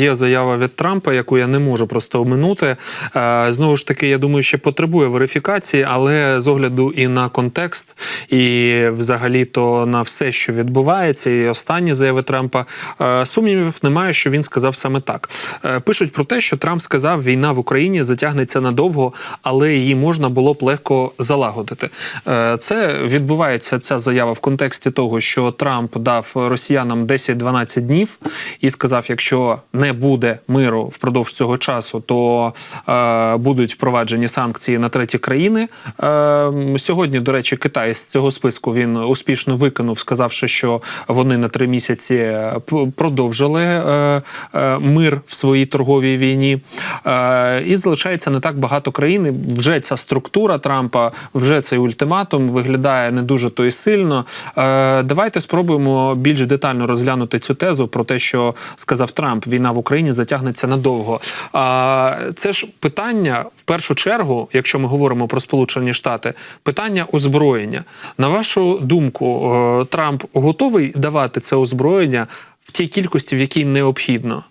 є заява від Трампа, яку я не можу просто оминути. Е, Знову ж таки, я думаю, ще потребує верифікації, але з огляду і на контекст, і взагалі то на все, що відбувається, і останні заяви Трампа е, сумнівів немає, що він сказав саме так. Е, Пишуть про те, що Трамп сказав, війна в Україні затягнеться надовго, але її можна було б легко залагодити. Це відбувається ця заява в контексті того, що Трамп дав росіянам 10-12 днів і сказав, якщо не буде миру впродовж цього часу, то е, будуть впроваджені санкції на треті країни. Е, сьогодні, до речі, Китай з цього списку він успішно викинув, сказавши, що вони на три місяці е, продовжили е, е, мир в своїй торговій війні. Е, і залишається не так багато країн. Вже ця структура Трампа, вже цей ультиматум виглядає не дуже то і сильно. Е, давайте спробуємо більш детально розглянути цю тезу про те, що сказав Трамп: війна в Україні затягнеться надовго. А це ж питання в першу чергу, якщо ми говоримо про Сполучені Штати, питання озброєння. На вашу думку, е, Трамп готовий давати це озброєння в тій кількості, в якій необхідно?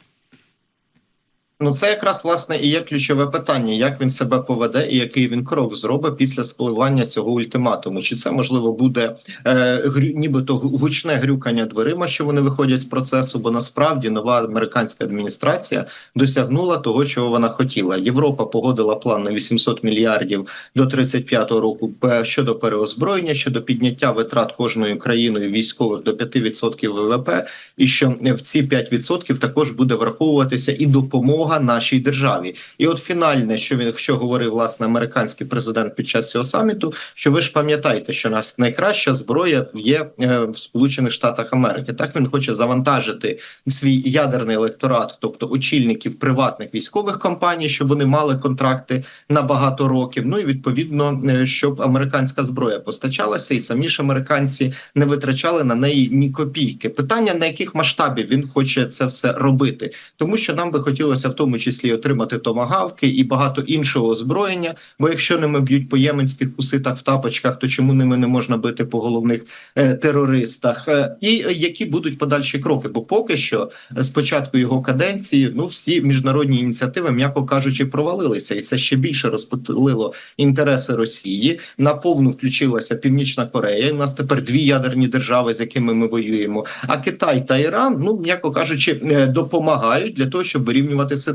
Ну, це якраз власне і є ключове питання, як він себе поведе і який він крок зробить після спливання цього ультиматуму. Чи це можливо буде е, грю, нібито гучне грюкання дверима, що вони виходять з процесу? Бо насправді нова американська адміністрація досягнула того, чого вона хотіла. Європа погодила план на 800 мільярдів до 35-го року щодо переозброєння, щодо підняття витрат кожною країною військових до 5% ВВП, і що в ці 5% також буде враховуватися і допомога нашій державі. І от фінальне, що він що говорив власне американський президент під час цього саміту, що ви ж пам'ятаєте, що нас найкраща зброя є е, в Сполучених Штатах Америки. Так він хоче завантажити свій ядерний електорат, тобто очільників приватних військових компаній, щоб вони мали контракти на багато років. Ну і відповідно, е, щоб американська зброя постачалася, і самі ж американці не витрачали на неї ні копійки. Питання на яких масштабів він хоче це все робити, тому що нам би хотілося в тому числі отримати томагавки і багато іншого озброєння. Бо якщо ними б'ють по єменських уситах в тапочках, то чому ними не можна бити по головних е, терористах? Е, і які будуть подальші кроки? Бо поки що, е, з початку його каденції, ну всі міжнародні ініціативи, м'яко кажучи, провалилися, і це ще більше розпотилило інтереси Росії. Наповну включилася Північна Корея. У нас тепер дві ядерні держави, з якими ми воюємо. А Китай та Іран, ну м'яко кажучи, е, допомагають для того, щоб вирівнювати ситуацію.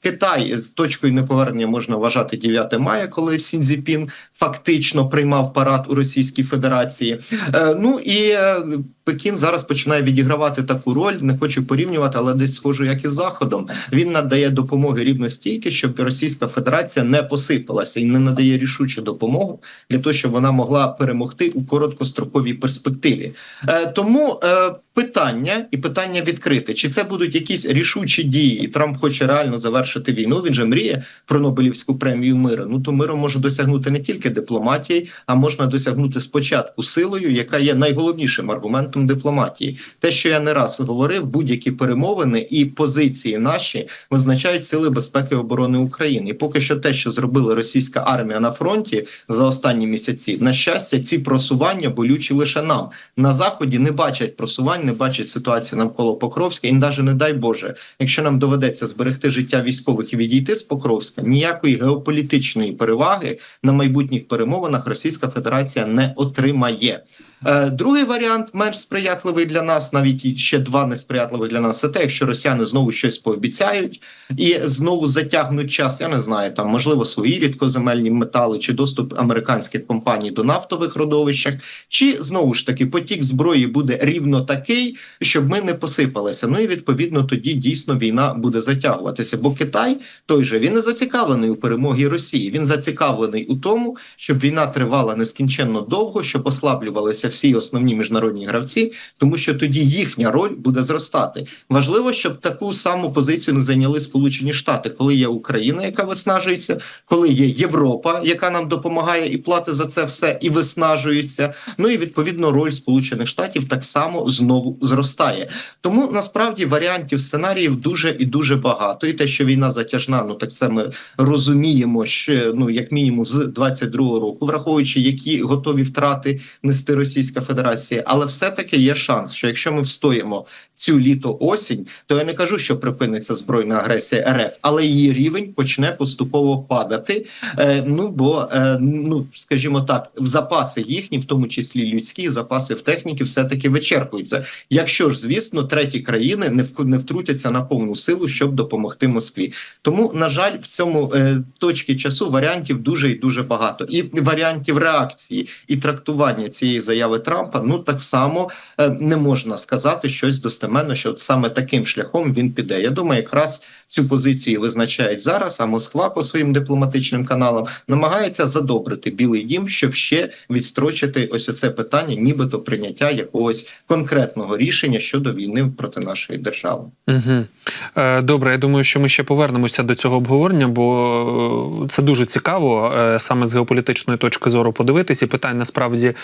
Китай з точкою неповернення можна вважати 9 мая, коли Сінзіпін фактично приймав парад у Російській Федерації. Е, ну і е, Пекін зараз починає відігравати таку роль. Не хочу порівнювати, але десь схожу, як і з заходом. Він надає допомоги рівно стільки, щоб Російська Федерація не посипалася і не надає рішучу допомогу для того, щоб вона могла перемогти у короткостроковій перспективі. Е, тому питання і питання відкрите: чи це будуть якісь рішучі дії, і Трамп хоче реально завершити війну? Він же мріє про Нобелівську премію миру. Ну то миру може досягнути не тільки дипломатії, а можна досягнути спочатку силою, яка є найголовнішим аргументом дипломатії. Те, що я не раз говорив, будь-які перемовини і позиції наші визначають сили безпеки і оборони України. І поки що те, що зробила російська армія на фронті за останні місяці, на щастя, ці просування болючі лише нам на заході не бачать просувань, не бачить ситуації навколо Покровська. І навіть не дай Боже, якщо нам доведеться зберегти життя військових і відійти з Покровська, ніякої геополітичної переваги на майбутніх перемовинах Російська Федерація не отримає. Е, Другий варіант менш сприятливий для нас, навіть ще два несприятливих для нас. Це те, якщо росіяни знову щось пообіцяють і знову затягнуть час. Я не знаю, там можливо свої рідкоземельні метали чи доступ американських компаній до нафтових родовищах, чи знову ж таки потік зброї буде рівно такий, щоб ми не посипалися. Ну і відповідно тоді дійсно війна буде затягуватися. Бо Китай той же він не зацікавлений у перемогі Росії. Він зацікавлений у тому, щоб війна тривала нескінченно довго, щоб ослаблювалися всі основні міжнародні гравці, тому що тоді їхня роль буде зростати. Важливо, щоб таку саму позицію не зайняли Сполучені Штати, коли є Україна, яка виснажується, коли є Європа, яка нам допомагає і платить за це все, і виснажується. Ну і відповідно роль Сполучених Штатів так само знову зростає. Тому насправді варіантів сценаріїв дуже і дуже багато. І те, що війна затяжна, ну так це ми розуміємо, що ну як мінімум з 22-го року, враховуючи які готові втрати нести Російська Федерація, але все таки є шанс, що якщо ми встоїмо цю літо осінь, то я не кажу, що припиниться збройна агресія РФ, але її рівень почне поступово падати. Е, ну бо е, ну скажімо так, в запаси їхні, в тому числі людські запаси в техніці, все таки вичерпуються. Якщо ж звісно, треті країни не вк- не втрутяться на повну силу, щоб допомогти Москві. Тому на жаль, в цьому е, точці часу варіантів дуже і дуже багато, і варіантів реакції і трактування цієї заяви Трампа. Ну так само е, не можна сказати щось достеменно, що саме таким шляхом він піде. Я думаю, якраз цю позицію визначають зараз. А Москва по своїм дипломатичним каналам намагається задобрити Білий Дім, щоб ще відстрочити ось оце питання, нібито прийняття якогось конкретного рішення щодо війни проти нашої держави. Угу. Добре, я думаю, що ми ще повернемося до цього обговорення, бо е, це дуже цікаво е, саме з геополітичної точки зору подивитись, і питань насправді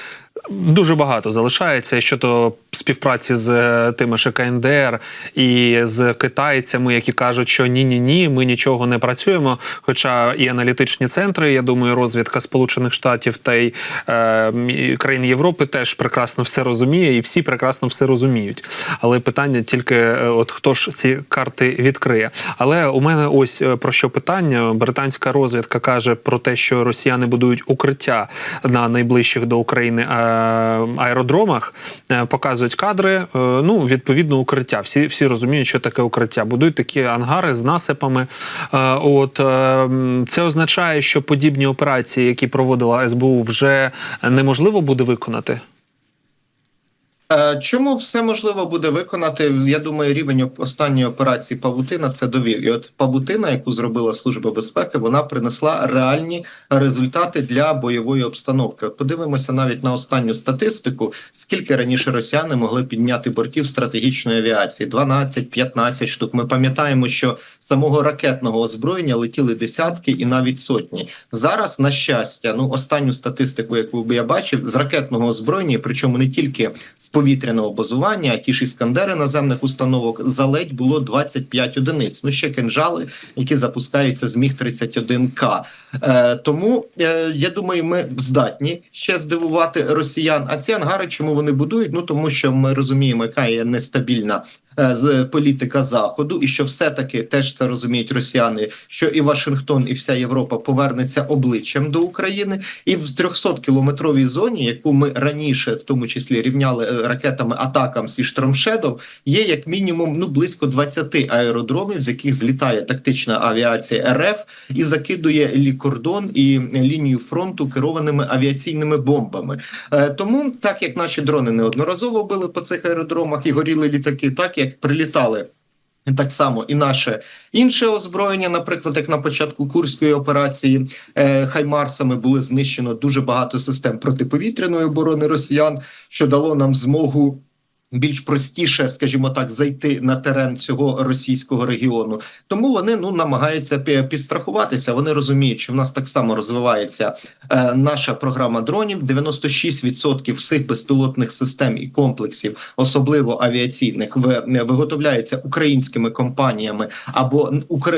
дуже багато залишається щодо співпраці з тими ж КНДР і з китайцями, які кажуть, що ні, ні, ні, ми нічого не працюємо. Хоча і аналітичні центри, я думаю, розвідка Сполучених Штатів та й е, країн Європи теж прекрасно все розуміє, і всі прекрасно все розуміють. Але питання тільки е, от хто ж ці карти відкриє. Але у мене ось е, про що питання. Британська розвідка каже про те, що росіяни будують укриття на найближчих до України е, аеродромах, показують кадри. Ну, відповідно, укриття. Всі, всі розуміють, що таке укриття. Будують такі ангари з насипами. Е, От е, це означає, що подібні операції, які проводила СБУ, вже неможливо буде виконати. Е, Чому все можливо буде виконати? Я думаю, рівень останньої операції Павутина це довів. І от Павутина, яку зробила Служба безпеки, вона принесла реальні результати для бойової обстановки. Подивимося навіть на останню статистику, скільки раніше росіяни могли підняти бортів стратегічної авіації: 12-15 штук. Ми пам'ятаємо, що самого ракетного озброєння летіли десятки і навіть сотні. Зараз, на щастя, ну останню статистику, яку я бачив, з ракетного озброєння, причому не тільки з повітряного базування, а ті ж іскандери наземних установок заледь було 25 одиниць. Ну ще кинжали, які запускаються з міг 31 к Е, тому е, я думаю, ми здатні ще здивувати росіян. А ці ангари, чому вони будують? Ну тому що ми розуміємо, яка є нестабільна. Е, З політика заходу, і що все-таки теж це розуміють росіяни, що і Вашингтон, і вся Європа повернеться обличчям до України, і в 300 кілометровій зоні, яку ми раніше, в тому числі, рівняли е, ракетами атакам зі Штормшедов, є як мінімум ну близько 20 аеродромів, з яких злітає тактична авіація РФ і закидує лі кордон і лінію фронту керованими авіаційними бомбами. Е, тому, так як наші дрони неодноразово били по цих аеродромах і горіли літаки, так як прилітали. Так само і наше інше озброєння, наприклад, як на початку курської операції е, Хаймарсами було знищено дуже багато систем протиповітряної оборони росіян, що дало нам змогу більш простіше, скажімо так, зайти на терен цього російського регіону. Тому вони ну намагаються пі- підстрахуватися. Вони розуміють, що в нас так само розвивається е, наша програма дронів. 96% всіх безпілотних систем і комплексів, особливо авіаційних, ви- виготовляється українськими компаніями або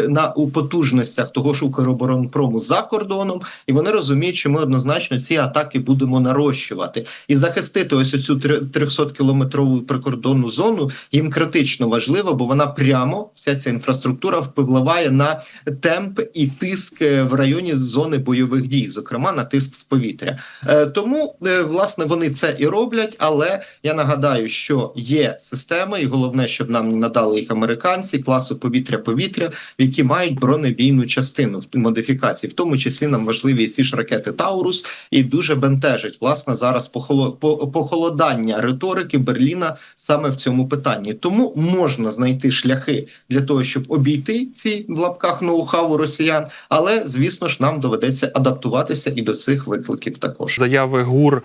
на у потужностях того ж Укроборонпрому за кордоном, і вони розуміють, що ми однозначно ці атаки будемо нарощувати і захистити ось оцю 300 кілометрову прикордонну зону їм критично важливо, бо вона прямо вся ця інфраструктура впливає на темп і тиск е, в районі зони бойових дій, зокрема на тиск з повітря. Е, Тому е, власне вони це і роблять. Але я нагадаю, що є системи, і головне, щоб нам надали їх американці класу повітря-повітря, які мають бронебійну частину в модифікації, в тому числі нам важливі ці ж ракети Таурус, і дуже бентежить власне зараз похоло- похолодання риторики Берліна саме в цьому питанні. Тому можна знайти шляхи для того, щоб обійти ці в лапках ноу-хау росіян, але звісно ж нам доведеться адаптуватися і до цих викликів також. Заяви ГУР е,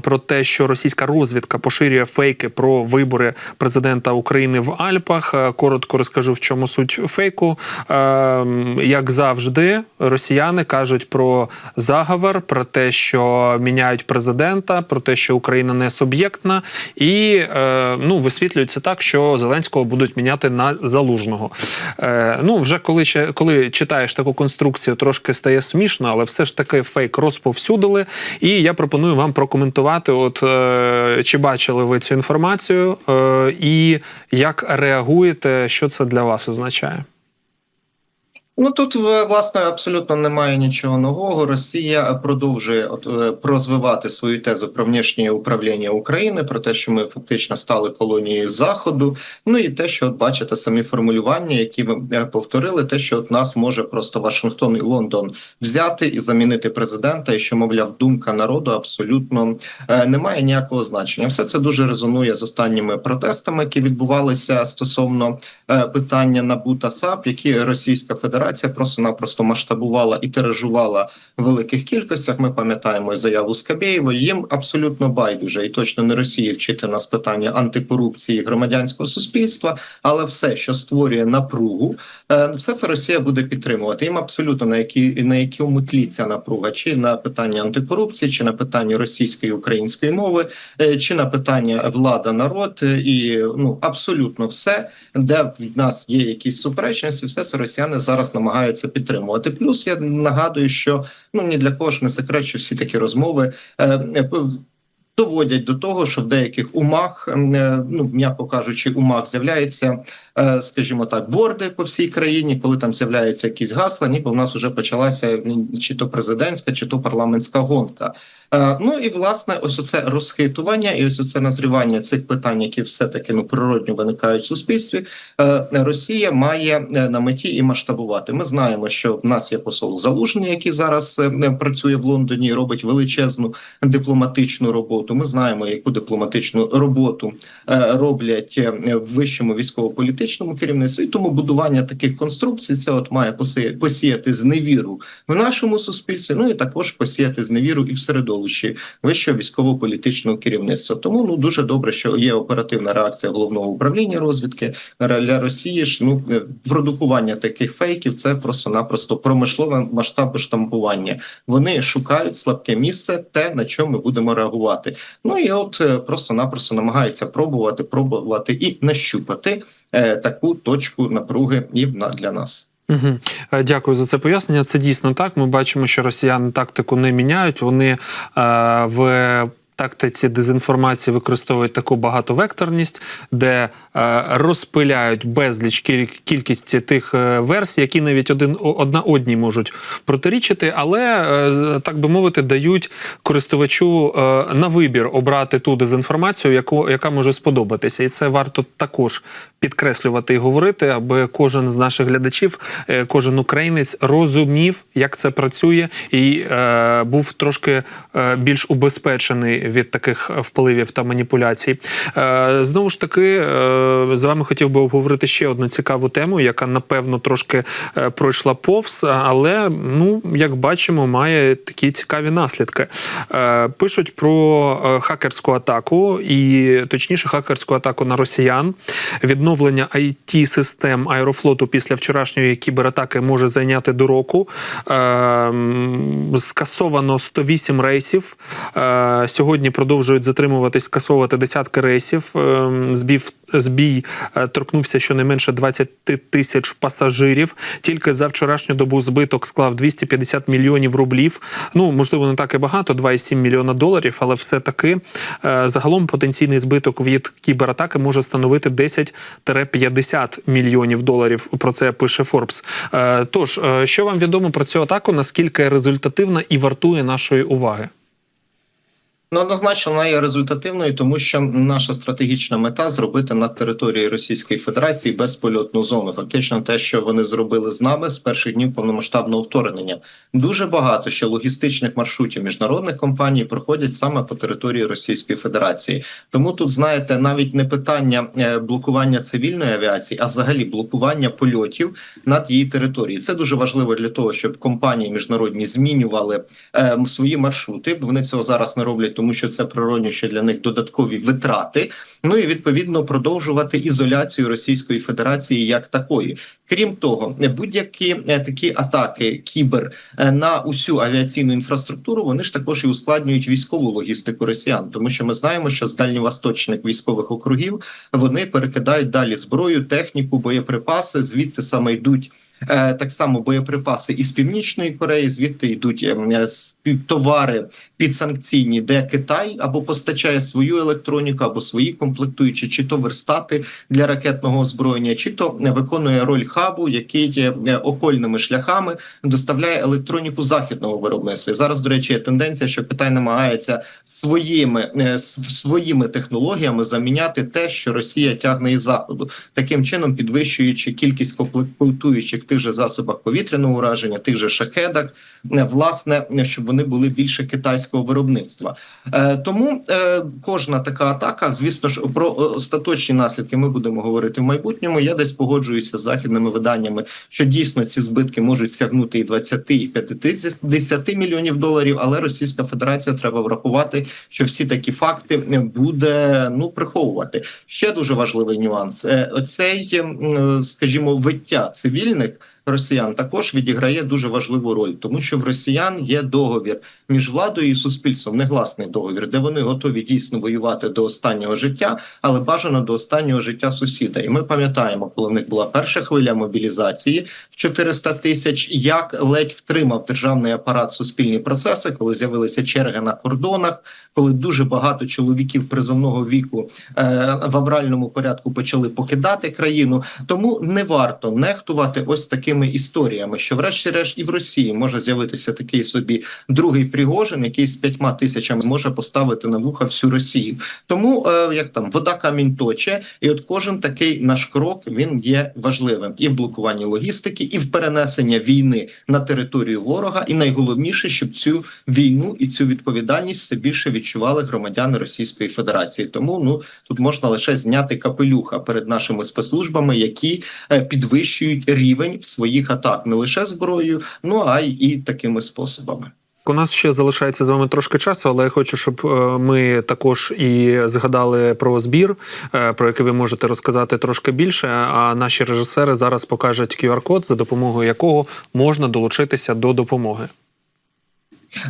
про те, що російська розвідка поширює фейки про вибори президента України в Альпах. Е, Коротко розкажу, в чому суть фейку. Е, Як завжди, росіяни кажуть про заговор, про те, що міняють президента, про те, що Україна не суб'єктна. Путіна, і е, ну висвітлюється так, що Зеленського будуть міняти на залужного. Е, ну, вже коли коли читаєш таку конструкцію, трошки стає смішно, але все ж таки фейк розповсюдили. І я пропоную вам прокоментувати, от е, чи бачили ви цю інформацію, е, і як реагуєте, що це для вас означає. Ну тут власне абсолютно немає нічого нового. Росія продовжує от е, розвивати свою тезу про внішнє управління України, про те, що ми фактично стали колонією заходу. Ну і те, що от бачите самі формулювання, які ви е, повторили, те, що от нас може просто Вашингтон і Лондон взяти і замінити президента, і що мовляв, думка народу абсолютно е, не має ніякого значення. Все це дуже резонує з останніми протестами, які відбувалися стосовно е, питання НАБУ та САП, які Російська Федерація просто-напросто масштабувала і тиражувала в великих кількостях. Ми пам'ятаємо заяву Скабєєва. Їм абсолютно байдуже, і точно не Росії вчити нас питання антикорупції громадянського суспільства, але все, що створює напругу, е, все це Росія буде підтримувати. Їм абсолютно на які на якому тлі ця напруга, чи на питання антикорупції, чи на питання російської української мови, е, чи на питання влада, народ е, і ну абсолютно все, де в нас є якісь суперечності, все це росіяни зараз намагаються підтримувати. Плюс я нагадую, що ну ні для кого ж не секрет, що всі такі розмови. е, е, Доводять до того, що в деяких умах, е, ну м'яко кажучи, умах з'являється, скажімо так, борди по всій країні, коли там з'являються якісь гасла, ніби в нас вже почалася чи то президентська, чи то парламентська гонка. Е, Ну і власне, ось оце розхитування і ось оце назрівання цих питань, які все таки ну природньо виникають в суспільстві. е, Росія має е, на меті і масштабувати. Ми знаємо, що в нас є посол Залужний, який зараз е, працює в Лондоні, робить величезну дипломатичну роботу. Ми знаємо, яку дипломатичну роботу е, роблять е, в вищому військово-політичному керівництві. І Тому будування таких конструкцій це от має посіяти зневіру в нашому суспільстві. Ну і також посіяти зневіру і в середовищі вищого військово-політичного керівництва. Тому ну дуже добре, що є оперативна реакція головного управління розвідки для Росії. ж Ну е, продукування таких фейків це просто-напросто промислове масштаб штампування. Вони шукають слабке місце, те на чому ми будемо реагувати. Ну і от е, просто-напросто намагаються пробувати, пробувати і нащупати таку точку напруги і для нас. Угу. Дякую за це пояснення. Це дійсно так. Ми бачимо, що росіяни тактику не міняють. Вони е, в тактиці дезінформації використовують таку багатовекторність, де е, розпиляють безліч кіль- кількість тих е, версій, які навіть один одна одній можуть протирічити, але е, так би мовити, дають користувачу е, на вибір обрати ту дезінформацію, яку яка може сподобатися, і це варто також підкреслювати і говорити, аби кожен з наших глядачів, е, кожен українець розумів, як це працює, і е, був трошки е, більш убезпечений від таких впливів та маніпуляцій. Е, знову ж таки, е, з вами хотів би обговорити ще одну цікаву тему, яка напевно трошки е, пройшла повз, але ну як бачимо, має такі цікаві наслідки. Е, пишуть про е, хакерську атаку, і точніше, хакерську атаку на росіян. Відновлення it систем аерофлоту після вчорашньої кібератаки може зайняти до року. Скасовано 108 рейсів. Сьогодні продовжують затримуватись, скасовувати десятки рейсів. Е, збів збій е, торкнувся щонайменше 20 тисяч пасажирів. Тільки за вчорашню добу збиток склав 250 мільйонів рублів. Ну можливо, не так і багато, 2,7 мільйона доларів, але все таки е, загалом потенційний збиток від кібератаки може становити 10-50 мільйонів доларів. Про це пише Forbes. Е, Тож, що вам відомо про цю атаку? Наскільки результативна і вартує нашої уваги? Ну, однозначно вона є результативною, тому що наша стратегічна мета зробити на території Російської Федерації безпольотну зону. Фактично, те, що вони зробили з нами з перших днів повномасштабного вторгнення. Дуже багато ще логістичних маршрутів міжнародних компаній проходять саме по території Російської Федерації. Тому тут знаєте, навіть не питання е, блокування цивільної авіації, а взагалі блокування польотів над її територією. Це дуже важливо для того, щоб компанії міжнародні змінювали е, свої маршрути. Вони цього зараз не роблять тому що це природньо, що для них додаткові витрати. Ну і відповідно продовжувати ізоляцію Російської Федерації як такої. Крім того, будь-які е, такі атаки кібер е, на усю авіаційну інфраструктуру вони ж також і ускладнюють військову логістику росіян, тому що ми знаємо, що з дальньовосточних військових округів вони перекидають далі зброю, техніку, боєприпаси. Звідти саме йдуть. Е, Так само боєприпаси із північної Кореї, звідти йдуть ем, е, товари підсанкційні, де Китай або постачає свою електроніку, або свої комплектуючі, чи то верстати для ракетного озброєння, чи то е, виконує роль хабу, який е, окольними шляхами доставляє електроніку західного виробництва. Зараз, до речі, є тенденція, що Китай намагається своїми е, своїми технологіями заміняти те, що Росія тягне із заходу, таким чином підвищуючи кількість комплектуючих тих же засобах повітряного ураження, тих же шахедах, е, власне, щоб вони були більше китайського виробництва. Е, Тому е, кожна така атака, звісно ж, про остаточні наслідки ми будемо говорити в майбутньому. Я десь погоджуюся з західними виданнями, що дійсно ці збитки можуть сягнути і 20, і 50 мільйонів доларів. Але Російська Федерація треба врахувати, що всі такі факти буде ну приховувати. Ще дуже важливий нюанс: оцей, скажімо, виття цивільних. Росіян також відіграє дуже важливу роль, тому що в росіян є договір між владою і суспільством, негласний договір, де вони готові дійсно воювати до останнього життя, але бажано до останнього життя сусіда. І ми пам'ятаємо, коли в них була перша хвиля мобілізації в 400 тисяч, як ледь втримав державний апарат суспільні процеси, коли з'явилися черги на кордонах, коли дуже багато чоловіків призовного віку е, в авральному порядку почали покидати країну. Тому не варто нехтувати ось такими історіями, що, врешті-решт, і в Росії може з'явитися такий собі другий Пригожин, який з п'ятьма тисячами може поставити на вуха всю Росію. Тому е, як там вода камінь точе, і от кожен такий наш крок він є важливим і в блокуванні логістики, і в перенесення війни на територію ворога. І найголовніше, щоб цю війну і цю відповідальність все більше відчували громадяни Російської Федерації. Тому ну тут можна лише зняти капелюха перед нашими спецслужбами, які е, підвищують рівень своїх атак не лише зброєю, ну а й і такими способами. У нас ще залишається з вами трошки часу, але я хочу, щоб е, ми також і згадали про збір, е, про який ви можете розказати трошки більше. А наші режисери зараз покажуть QR-код, за допомогою якого можна долучитися до допомоги.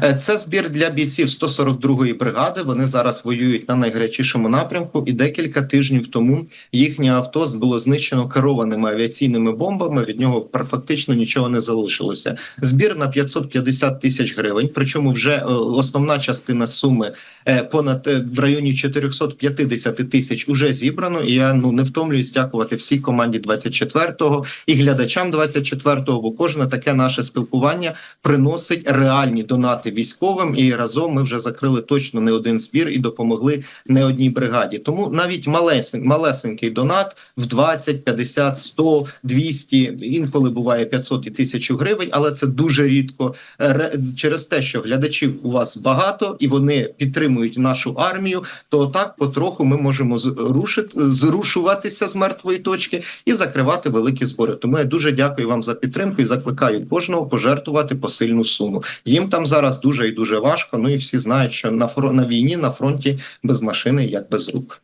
Е, Це збір для бійців 142-ї бригади. Вони зараз воюють на найгарячішому напрямку, і декілька тижнів тому їхнє авто було знищено керованими авіаційними бомбами. Від нього фактично нічого не залишилося. Збір на 550 тисяч гривень. Причому вже е, основна частина суми е, понад в районі 450 тисяч уже зібрано. І я ну не втомлююсь дякувати всій команді 24-го і глядачам 24-го, бо кожне таке наше спілкування приносить реальні донати військовим. І разом ми вже закрили точно не один збір і допомогли не одній бригаді. Тому навіть малесен, малесенький донат в 20, 50, 100, 200, інколи буває 500 і 1000 гривень, але це дуже рідко. Ре- Через те, що глядачів у вас багато і вони підтримують нашу армію, то так потроху ми можемо зрушити, зрушуватися з мертвої точки і закривати великі збори. Тому я дуже дякую вам за підтримку і закликаю кожного пожертвувати посильну суму. Їм там зараз дуже і дуже важко. Ну і всі знають, що на фронт, на війні на фронті без машини як без рук.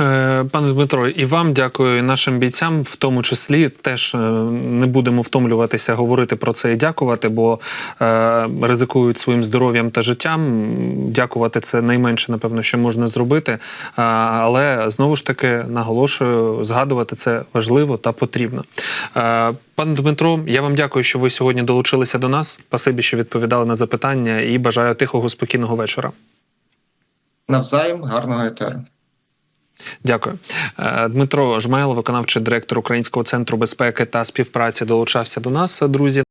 Е, Пане Дмитро, і вам дякую, і нашим бійцям, в тому числі, теж е, не будемо втомлюватися говорити про це і дякувати, бо е, ризикують своїм здоров'ям та життям. Дякувати це найменше, напевно, що можна зробити. А, але знову ж таки наголошую, згадувати це важливо та потрібно. Е, Пане Дмитро, я вам дякую, що ви сьогодні долучилися до нас. Спасибі, що відповідали на запитання, і бажаю тихого, спокійного вечора. Навзаєм гарного етеру. Дякую. Е, Дмитро Жмайло, виконавчий директор Українського центру безпеки та співпраці, долучався до нас, друзі.